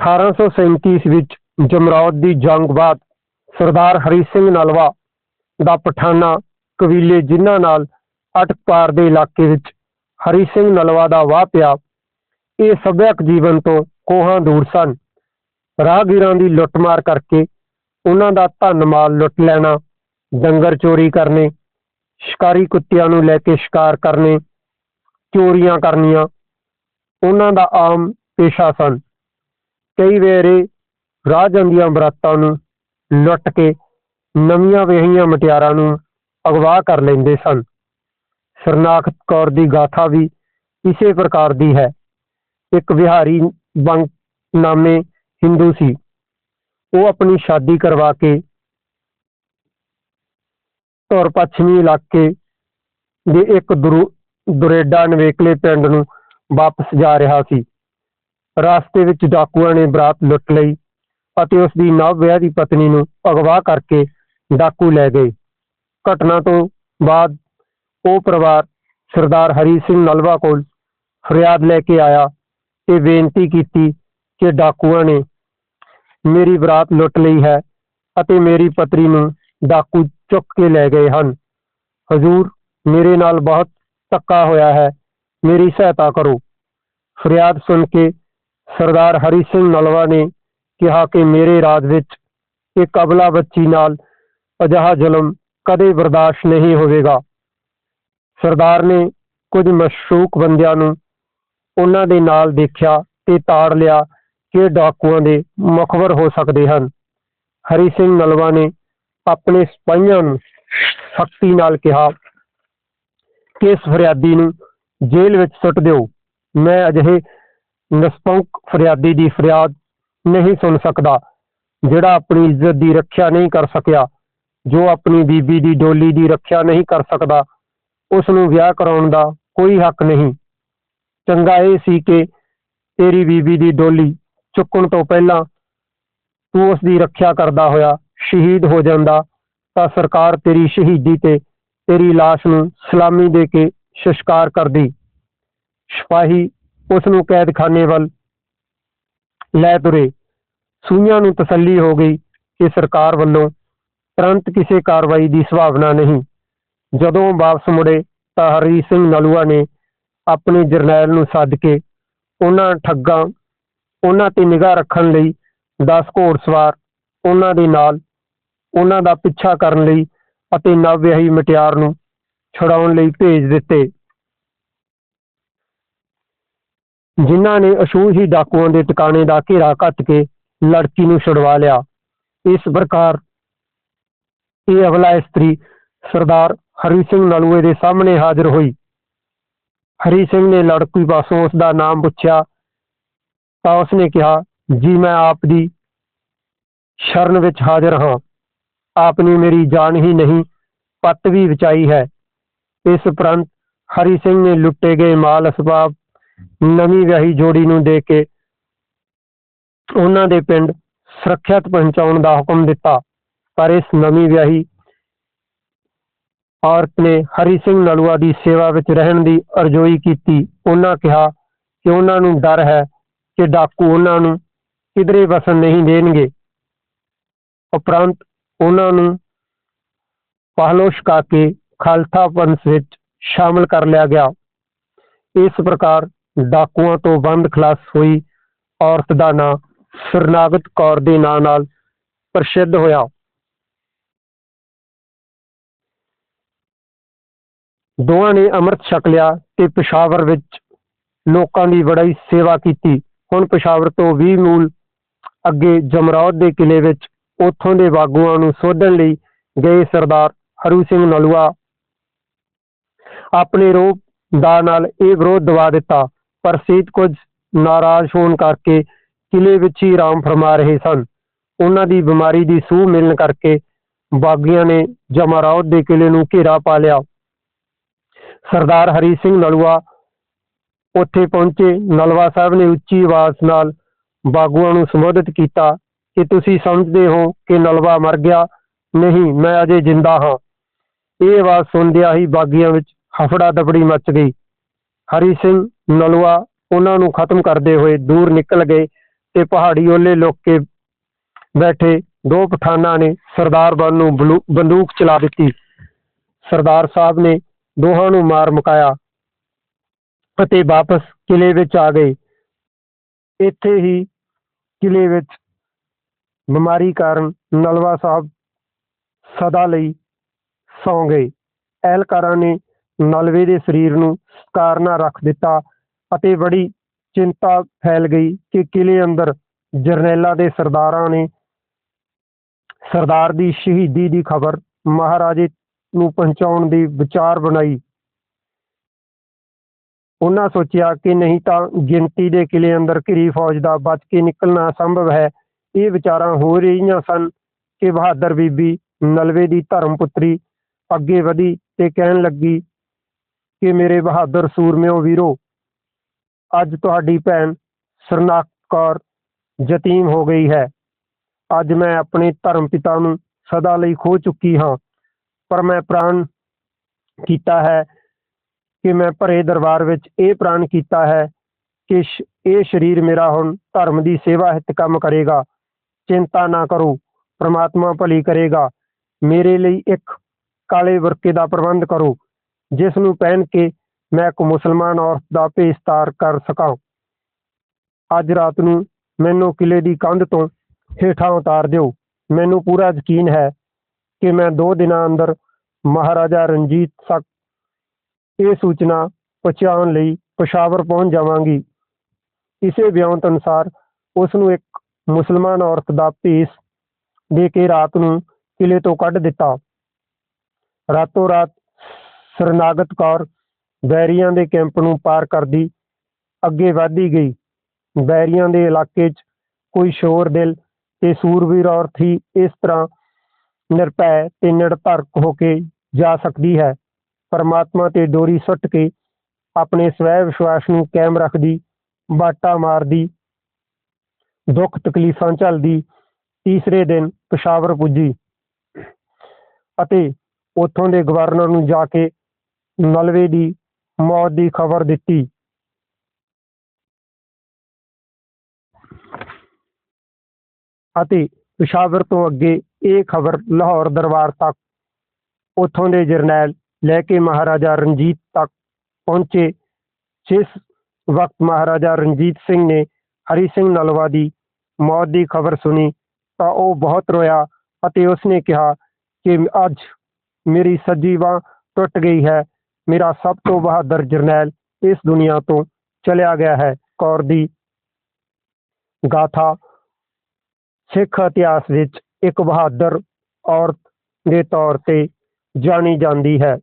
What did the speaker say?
1837 ਵਿੱਚ ਜਮਰੌਦ ਦੀ ਜੰਗ ਬਾਅਦ ਸਰਦਾਰ ਹਰੀ ਸਿੰਘ ਨਲਵਾ ਦਾ ਪਠਾਨਾ ਕਬੀਲੇ ਜਿਨ੍ਹਾਂ ਨਾਲ ਅਟਕਪਾਰ ਦੇ ਇਲਾਕੇ ਵਿੱਚ ਹਰੀ ਸਿੰਘ ਨਲਵਾ ਦਾ ਵਾਹ ਪਿਆ, ਇਹ ਸੱਭਿਅਕ ਜੀਵਨ ਤੋਂ ਕੋਹਾਂ ਦੂਰ ਸਨ। ਰਾਹਗੀਰਾਂ ਦੀ ਲੁੱਟਮਾਰ ਕਰਕੇ ਉਹਨਾਂ ਦਾ ਧਨ ਮਾਲ ਲੁੱਟ ਲੈਣਾ, ਡੰਗਰ ਚੋਰੀ ਕਰਨੇ, ਸ਼ਿਕਾਰੀ ਕੁੱਤਿਆਂ ਨੂੰ ਲੈ ਕੇ ਸ਼ਿਕਾਰ ਕਰਨੇ ਚੋਰੀਆਂ ਕਰਨੀਆਂ, ਉਹਨਾਂ ਦਾ ਆਮ ਪੇਸ਼ਾ ਸਨ। ਕਈ ਵੇਰੇ ਰਾਹ ਜਾਂਦੀਆਂ ਬਰਾਤਾਂ ਨੂੰ ਲੁੱਟ ਕੇ ਨਵੀਆਂ ਵਿਆਹੀਆਂ ਮਟਿਆਰਾਂ ਨੂੰ ਅਗਵਾ ਕਰ ਲੈਂਦੇ ਸਨ। ਸਰਨਾਖਤ ਕੌਰ ਦੀ ਗਾਥਾ ਵੀ ਇਸੇ ਪ੍ਰਕਾਰ ਦੀ ਹੈ। ਇੱਕ ਵਿਹਾਰੀ ਬੰਕ ਨਾਮੇ ਹਿੰਦੂ ਸੀ। ਉਹ ਆਪਣੀ ਸ਼ਾਦੀ ਕਰਵਾ ਕੇ ਧੁਰ ਪੱਛਮੀ ਇਲਾਕੇ ਦੇ ਇੱਕ ਦੁਰੂ- ਦੁਰੇਡਾ ਨਵੇਕਲੇ ਪਿੰਡ ਨੂੰ ਵਾਪਸ ਜਾ ਰਿਹਾ ਸੀ। ਰਸਤੇ ਵਿੱਚ ਡਾਕੂਆਂ ਨੇ ਬਰਾਤ ਲੁੱਟ ਲਈ ਅਤੇ ਉਸ ਦੀ ਨਵ ਵਿਆਹ ਦੀ ਪਤਨੀ ਨੂੰ ਅਗਵਾ ਕਰਕੇ ਡਾਕੂ ਲੈ ਗਏ। ਘਟਨਾ ਤੋਂ ਬਾਅਦ ਉਹ ਪਰਿਵਾਰ ਸਰਦਾਰ ਹਰੀ ਸਿੰਘ ਨਲਵਾ ਕੋਲ ਫਰਿਆਦ ਲੈ ਕੇ ਆਇਆ ਤੇ ਬੇਨਤੀ ਕੀਤੀ ਕਿ ਡਾਕੂਆਂ ਨੇ ਮੇਰੀ ਬਰਾਤ ਲੁੱਟ ਲਈ ਹੈ ਅਤੇ ਮੇਰੀ ਪਤਨੀ ਨੂੰ ਡਾਕੂ ਚੁੱਕ ਕੇ ਲੈ ਗਏ ਹਨ। ਹਜ਼ੂਰ ਮੇਰੇ ਨਾਲ ਬਹੁਤ ਧੱਕਾ ਹੋਇਆ ਹੈ। ਮੇਰੀ ਸਹਾਇਤਾ ਕਰੋ। ਫਰਿਆਦ ਸੁਣ ਕੇ ਸਰਦਾਰ ਹਰੀ ਸਿੰਘ ਨਲਵਾ ਨੇ ਕਿਹਾ ਕਿ ਮੇਰੇ ਰਾਜ ਵਿੱਚ ਇੱਕ ਅਬਲਾ ਬੱਚੀ ਨਾਲ ਅਜਿਹਾ ਜ਼ੁਲਮ ਕਦੇ ਬਰਦਾਸ਼ਤ ਨਹੀਂ ਹੋਵੇਗਾ। ਸਰਦਾਰ ਨੇ ਕੁਝ ਮਸ਼ੂਕ ਬੰਦਿਆਂ ਨੂੰ ਉਹਨਾਂ ਦੇ ਨਾਲ ਦੇਖਿਆ ਤੇ ਤਾੜ ਲਿਆ ਕਿ ਡਾਕੂਆਂ ਦੇ ਮੁਖਬਰ ਹੋ ਸਕਦੇ ਹਨ। ਹਰੀ ਸਿੰਘ ਨਲਵਾ ਨੇ ਆਪਣੇ ਸਿਪਾਹੀਆਂ ਨੂੰ ਸਖਤੀ ਨਾਲ ਕਿਹਾ ਕਿ ਇਸ ਫਰਿਆਦੀ ਨੂੰ ਜੇਲ੍ਹ ਵਿੱਚ ਸੁੱਟ ਦਿਓ। ਮੈਂ ਅਜਿਹੇ ਨਿਸਪੰਕ ਫਰਿਆਦੀ ਦੀ ਫਰਿਆਦ ਨਹੀਂ ਸੁਣ ਸਕਦਾ, ਜਿਹੜਾ ਆਪਣੀ ਇੱਜ਼ਤ ਦੀ ਰੱਖਿਆ ਨਹੀਂ ਕਰ ਸਕਿਆ, ਜੋ ਆਪਣੀ ਬੀਬੀ ਦੀ ਡੋਲੀ ਦੀ ਰੱਖਿਆ ਨਹੀਂ ਕਰ ਸਕਦਾ, ਉਸ ਨੂੰ ਵਿਆਹ ਕਰਾਉਣ ਦਾ ਕੋਈ ਹੱਕ ਨਹੀਂ। ਚੰਗਾ ਇਹ ਸੀ ਕਿ ਤੇਰੀ ਬੀਬੀ ਦੀ ਡੋਲੀ ਚੁੱਕਣ ਤੋਂ ਪਹਿਲਾਂ ਤੂੰ ਉਸ ਦੀ ਰੱਖਿਆ ਕਰਦਾ ਹੋਇਆ ਸ਼ਹੀਦ ਹੋ ਜਾਂਦਾ, ਤਾਂ ਸਰਕਾਰ ਤੇਰੀ ਸ਼ਹੀਦੀ ਤੇ ਤੇਰੀ ਲਾਸ਼ ਨੂੰ ਸਲਾਮੀ ਦੇ ਕੇ ਸਸ਼ਕਾਰ ਕਰਦੀ। ਸਿਪਾਹੀ ਉਸ ਨੂੰ ਕੈਦਖਾਨੇ ਵੱਲ ਲੈ ਤੁਰੇ। ਸੂਈਆਂ ਨੂੰ ਤਸੱਲੀ ਹੋ ਗਈ ਕਿ ਸਰਕਾਰ ਵੱਲੋਂ ਤੁਰੰਤ ਕਿਸੇ ਕਾਰਵਾਈ ਦੀ ਸੰਭਾਵਨਾ ਨਹੀਂ। ਜਦੋਂ ਵਾਪਸ ਮੁੜੇ ਤਾਂ ਹਰੀ ਸਿੰਘ ਨਲੂਆ ਨੇ ਆਪਣੇ ਜਰਨੈਲ ਨੂੰ ਸੱਦ ਕੇ ਉਹਨਾਂ ਠੱਗਾਂ, ਉਹਨਾਂ ਤੇ ਨਿਗਾਹ ਰੱਖਣ ਲਈ 10 ਘੋੜਸਵਾਰ ਉਹਨਾਂ ਦੇ ਨਾਲ ਉਹਨਾਂ ਦਾ ਪਿੱਛਾ ਕਰਨ ਲਈ ਅਤੇ ਨਵ ਮਟਿਆਰ ਨੂੰ ਛੁਡਾਉਣ ਲਈ ਭੇਜ ਦਿੱਤੇ। ਜਿਨ੍ਹਾਂ ਨੇ ਅਸ਼ੂਹੀ ਡਾਕੂਆਂ ਦੇ ਟਿਕਾਣੇ ਦਾ ਘੇਰਾ ਕੱਟ ਕੇ ਲੜਕੀ ਨੂੰ ਛੁਡਵਾ ਲਿਆ। ਇਸ ਪ੍ਰਕਾਰ ਇਹ ਅਗਲਾ ਇਸਤਰੀ ਸਰਦਾਰ ਹਰੀ ਸਿੰਘ ਨਲੂਏ ਦੇ ਸਾਹਮਣੇ ਹਾਜ਼ਰ ਹੋਈ। ਹਰੀ ਸਿੰਘ ਨੇ ਲੜਕੀ ਪਾਸੋਂ ਉਸ ਦਾ ਨਾਮ ਪੁੱਛਿਆ। ਤਾਂ ਉਸਨੇ ਕਿਹਾ, ਜੀ, ਮੈਂ ਆਪ ਦੀ ਸ਼ਰਨ ਵਿੱਚ ਹਾਜ਼ਰ ਹਾਂ। ਆਪਣੀ ਮੇਰੀ ਜਾਨ ਹੀ ਨਹੀਂ, ਪੱਤ ਵੀ ਬਚਾਈ ਹੈ। ਇਸ ਉਪਰੰਤ ਹਰੀ ਸਿੰਘ ਨੇ ਲੁੱਟੇ ਗਏ ਮਾਲ ਅਸਬਾਬ ਨਵੀਂ ਵਿਆਹੀ ਜੋੜੀ ਨੂੰ ਦੇ ਕੇ ਉਹਨਾਂ ਦੇ ਪਿੰਡ ਸੁਰੱਖਿਅਤ ਪਹੁੰਚਾਉਣ ਦਾ ਹੁਕਮ ਦਿੱਤਾ। ਪਰ ਇਸ ਨਵੀਂ ਵਿਆਹੀ ਔਰਤ ਨੇ ਹਰੀ ਸਿੰਘ ਨਲੂਆ ਦੀ ਸੇਵਾ ਵਿੱਚ ਰਹਿਣ ਦੀ ਅਰਜ਼ੋਈ ਕੀਤੀ। ਉਹਨਾਂ ਕਿਹਾ ਕਿ ਉਹਨਾਂ ਨੂੰ ਡਰ ਹੈ ਕਿ ਡਾਕੂ ਉਹਨਾਂ ਨੂੰ ਕਿਧਰੇ ਵਸਣ ਨਹੀਂ ਦੇਣਗੇ। ਉਪਰੰਤ ਉਹਨਾਂ ਨੂੰ ਪਹਲੋ ਛਕਾ ਕੇ ਖਾਲਸਾ ਪੰਥ ਵਿੱਚ ਸ਼ਾਮਲ ਕਰ ਲਿਆ ਗਿਆ। ਇਸ ਪ੍ਰਕਾਰ ਡਾਕੂਆਂ ਤੋਂ ਬੰਦ ਖਲਾਸ ਹੋਈ ਔਰਤ ਦਾ ਨਾਂ ਸਰਨਾਗਤ ਕੌਰ ਦੇ ਨਾਂ ਨਾਲ ਪ੍ਰਸਿੱਧ ਹੋਇਆ। ਦੋਵਾਂ ਨੇ ਅੰਮ੍ਰਿਤ ਛਕ ਲਿਆ ਤੇ ਪਸ਼ਾਵਰ ਵਿੱਚ ਲੋਕਾਂ ਦੀ ਬੜੀ ਸੇਵਾ ਕੀਤੀ। ਹੁਣ ਪਸ਼ਾਵਰ ਤੋਂ 20 ਮੂਲ ਅੱਗੇ ਜਮਰੌਦ ਦੇ ਕਿਲੇ ਵਿੱਚ ਉੱਥੋਂ ਦੇ ਬਾਗੂਆਂ ਨੂੰ ਸੋਧਣ ਲਈ ਗਏ ਸਰਦਾਰ ਹਰੂ ਸਿੰਘ ਨਲੂਆ। ਆਪਣੇ ਰੋਪ ਦਾ ਨਾਲ ਇਹ ਵਿਰੋਧ ਦਬਾ ਦਿੱਤਾ, ਪਰ ਸੀਤ ਕੁਝ ਨਾਰਾਜ਼ ਹੋਣ ਕਰਕੇ ਕਿਲੇ ਵਿੱਚ ਹੀ ਆਰਾਮ ਫਰਮਾ ਰਹੇ ਸਨ। ਉਹਨਾਂ ਦੀ ਬਿਮਾਰੀ ਦੀ ਸੂਹ ਮਿਲਣ ਕਰਕੇ ਬਾਗੀਆਂ ਨੇ ਜਮਰੌਦ ਦੇ ਕਿਲੇ ਨੂੰ ਘੇਰਾ ਪਾ ਲਿਆ। ਸਰਦਾਰ ਹਰੀ ਸਿੰਘ ਨਲੂਆ ਉੱਥੇ ਪਹੁੰਚੇ। ਨਲਵਾ ਸਾਹਿਬ ਨੇ ਉੱਚੀ ਆਵਾਜ਼ ਨਾਲ ਬਾਗੂਆਂ ਨੂੰ ਸੰਬੋਧਿਤ ਕੀਤਾ। ਕਿ ਤੁਸੀਂ ਸਮਝਦੇ ਹੋ ਕਿ ਨਲਵਾ ਮਰ ਗਿਆ, ਨਹੀਂ, ਮੈਂ ਅਜੇ ਜਿੰਦਾ ਹਾਂ। ਇਹ ਆਵਾਜ਼ ਸੁਣਦਿਆਂ ਹੀ ਬਾਗੀਆਂ ਵਿੱਚ ਹਫੜਾ ਦਫੜੀ ਮਚ ਗਈ। ਹਰੀ ਸਿੰਘ, ਨਲਵਾ ਉਹਨਾਂ ਨੂੰ ਖਤਮ ਕਰਦੇ ਹੋਏ ਦੂਰ ਨਿਕਲ ਗਏ ਤੇ ਪਹਾੜੀ ਓਲੇ ਲੁੱਕ ਕੇ ਬੈਠੇ। ਦੋ ਪਠਾਨਾਂ ਨੇ ਸਰਦਾਰ ਬਨ ਨੂੰ ਬਲੂ- ਬੰਦੂਕ ਚਲਾ ਦਿੱਤੀ। ਸਰਦਾਰ ਸਾਹਿਬ ਨੇ ਦੋਹਾਂ ਨੂੰ ਮਾਰ ਮੁਕਾਇਆ ਅਤੇ ਵਾਪਸ ਕਿਲੇ ਵਿੱਚ ਆ ਗਏ। ਇੱਥੇ ਹੀ ਕਿਲੇ ਵਿੱਚ ਬਿਮਾਰੀ ਕਾਰਨ ਨਲਵਾ ਸਾਹਿਬ ਸਦਾ ਲਈ ਸੌਂ ਗਏ। ਅਹਿਲਕਾਰਾਂ ਨੇ ਨਲਵੇ ਦੇ ਸਰੀਰ ਨੂੰ ਸਕਾਰ ਨਾਲ ਰੱਖ ਦਿੱਤਾ ਅਤੇ ਬੜੀ ਚਿੰਤਾ ਫੈਲ ਗਈ ਕਿ ਕਿਲੇ ਅੰਦਰ ਜਰਨੈਲਾਂ ਦੇ ਸਰਦਾਰਾਂ ਨੇ ਸਰਦਾਰ ਦੀ ਸ਼ਹੀਦੀ ਦੀ ਖਬਰ ਮਹਾਰਾਜੇ ਨੂੰ ਪਹੁੰਚਾਉਣ ਦੀ ਵਿਚਾਰ ਬਣਾਈ। ਉਹਨਾਂ ਸੋਚਿਆ ਕਿ ਨਹੀਂ ਤਾਂ ਗਿਣਤੀ ਦੇ ਕਿਲੇ ਅੰਦਰ ਘਿਰੀ ਫੌਜ ਦਾ ਬਚ ਕੇ ਨਿਕਲਣਾ ਸੰਭਵ ਹੈ। ਇਹ ਵਿਚਾਰਾਂ ਹੋ ਰਹੀਆਂ ਸਨ ਕਿ ਬਹਾਦਰ ਬੀਬੀ ਨਲਵੇ ਦੀ ਧਰਮ ਪੁੱਤਰੀ ਅੱਗੇ ਵਧੀ ਤੇ ਕਹਿਣ ਲੱਗੀ ਕਿ ਮੇਰੇ ਬਹਾਦਰ ਸੂਰਮਿਓ ਵੀਰੋ, ਅੱਜ ਤੁਹਾਡੀ ਭੈਣ ਸਰਨਾਕ ਕੌਰ ਯਤੀਮ ਹੋ ਗਈ ਹੈ। ਅੱਜ ਮੈਂ ਆਪਣੇ ਧਰਮ ਪਿਤਾ ਨੂੰ ਸਦਾ ਲਈ ਖੋ ਚੁੱਕੀ ਹਾਂ, ਪਰ ਮੈਂ ਪ੍ਰਾਣ ਕੀਤਾ ਹੈ ਕਿ ਮੈਂ ਭਰੇ ਦਰਬਾਰ ਵਿੱਚ ਇਹ ਪ੍ਰਾਣ ਕੀਤਾ ਹੈ ਕਿ ਇਹ ਸਰੀਰ ਮੇਰਾ ਹੁਣ ਧਰਮ ਦੀ ਸੇਵਾ ਹਿੱਤ ਕੰਮ ਕਰੇਗਾ। ਚਿੰਤਾ ਨਾ ਕਰੋ, ਪ੍ਰਮਾਤਮਾ ਭਲੀ ਕਰੇਗਾ। ਮੇਰੇ ਲਈ ਇੱਕ ਕਾਲੇ ਵਰਕੇ ਦਾ ਪ੍ਰਬੰਧ ਕਰੋ ਜਿਸ ਨੂੰ ਪਹਿਨ ਕੇ ਮੈਂ ਇੱਕ ਮੁਸਲਮਾਨ ਔਰਤ ਦਾ ਭੇਸ ਕਰ ਸਕਾਂ। ਅੱਜ ਰਾਤ ਨੂੰ ਮੈਨੂੰ ਕਿਲੇ ਦੀ ਕੰਧ ਤੋਂ ਹੇਠਾਂ ਉਤਾਰ ਦਿਓ। ਮੈਨੂੰ ਪੂਰਾ ਯਕੀਨ ਹੈ ਕਿ ਮੈਂ ਦੋ ਦਿਨਾਂ ਅੰਦਰ ਮਹਾਰਾਜਾ ਰਣਜੀਤ ਤੱਕ ਇਹ ਸੂਚਨਾ ਪਹੁੰਚਾਉਣ ਲਈ ਪਸ਼ਾਵਰ ਪਹੁੰਚ ਜਾਵਾਂਗੀ। ਇਸੇ ਬਿਆੰਤ ਅਨੁਸਾਰ ਉਸ ਨੂੰ ਇੱਕ ਮੁਸਲਮਾਨ ਔਰਤ ਦਾ ਭੇਸ ਦੇ ਕੇ ਰਾਤ ਨੂੰ ਕਿਲੇ ਤੋਂ ਕੱਢ ਦਿੱਤਾ। ਰਾਤੋਂ ਰਾਤ ਸਰਨਾਗਤ ਕੌਰ ਬੈਰੀਆਂ ਦੇ ਕੈਂਪ ਨੂੰ ਪਾਰ ਕਰਦੀ ਅੱਗੇ ਵਧਦੀ ਗਈ। ਬੈਰੀਆਂ ਦੇ ਇਲਾਕੇ 'ਚ ਕੋਈ ਸ਼ੋਰ ਦਿਲ ਤੇ ਸੂਰਵੀਰ ਔਰਤ ਹੀ ਇਸ ਤਰ੍ਹਾਂ ਨਿਰਭੈ ਤੇ ਨਿਰਧਰਕ ਹੋ ਕੇ ਜਾ ਸਕਦੀ ਹੈ। ਪਰਮਾਤਮਾ ਤੇ ਡੋਰੀ ਸੁੱਟ ਕੇ ਆਪਣੇ ਸਵੈ ਵਿਸ਼ਵਾਸ ਨੂੰ ਕਾਇਮ ਰੱਖਦੀ, ਬਾਟਾ ਮਾਰਦੀ ਦੁੱਖ ਤਕਲੀਫਾਂ ਝੱਲਦੀ, ਤੀਸਰੇ ਦਿਨ ਪਸ਼ਾਵਰ ਪੁੱਜੀ ਅਤੇ ਉੱਥੋਂ ਦੇ ਗਵਰਨਰ ਨੂੰ ਜਾ ਕੇ ਨਲਵੇ ਦੀ ਮੌਤ ਦੀ ਖਬਰ ਦਿੱਤੀ। ਅਤੇ ਪਿਸ਼ਾਵਰ ਤੋਂ ਅੱਗੇ ਇਹ ਖਬਰ ਲਾਹੌਰ ਦਰਬਾਰ ਤੱਕ, ਉੱਥੋਂ ਦੇ ਜਰਨੈਲ ਲੈ ਕੇ ਮਹਾਰਾਜਾ ਰਣਜੀਤ ਤੱਕ ਪਹੁੰਚੇ, ਜਿਸ ਵਕਤ ਮਹਾਰਾਜਾ ਰਣਜੀਤ ਸਿੰਘ ਨੇ ਹਰੀ ਸਿੰਘ ਨਲਵਾ ਦੀ ਮੌਤ ਦੀ ਖਬਰ ਸੁਣੀ ਤਾਂ ਉਹ ਬਹੁਤ ਰੋਇਆ ਅਤੇ ਉਸਨੇ ਕਿਹਾ ਕਿ ਅੱਜ ਮੇਰੀ ਸੱਜੀ ਬਾਂਹ ਟੁੱਟ ਗਈ ਹੈ। ਮੇਰਾ ਸਭ ਤੋਂ ਬਹਾਦਰ ਜਰਨੈਲ ਇਸ ਦੁਨੀਆ ਤੋਂ ਚਲਿਆ ਗਿਆ ਹੈ। ਕੌਰ ਦੀ ਗਾਥਾ ਸਿੱਖ ਇਤਿਹਾਸ ਵਿੱਚ ਇੱਕ ਬਹਾਦਰ ਔਰਤ ਦੇ ਤੌਰ ਤੇ ਜਾਣੀ ਜਾਂਦੀ ਹੈ।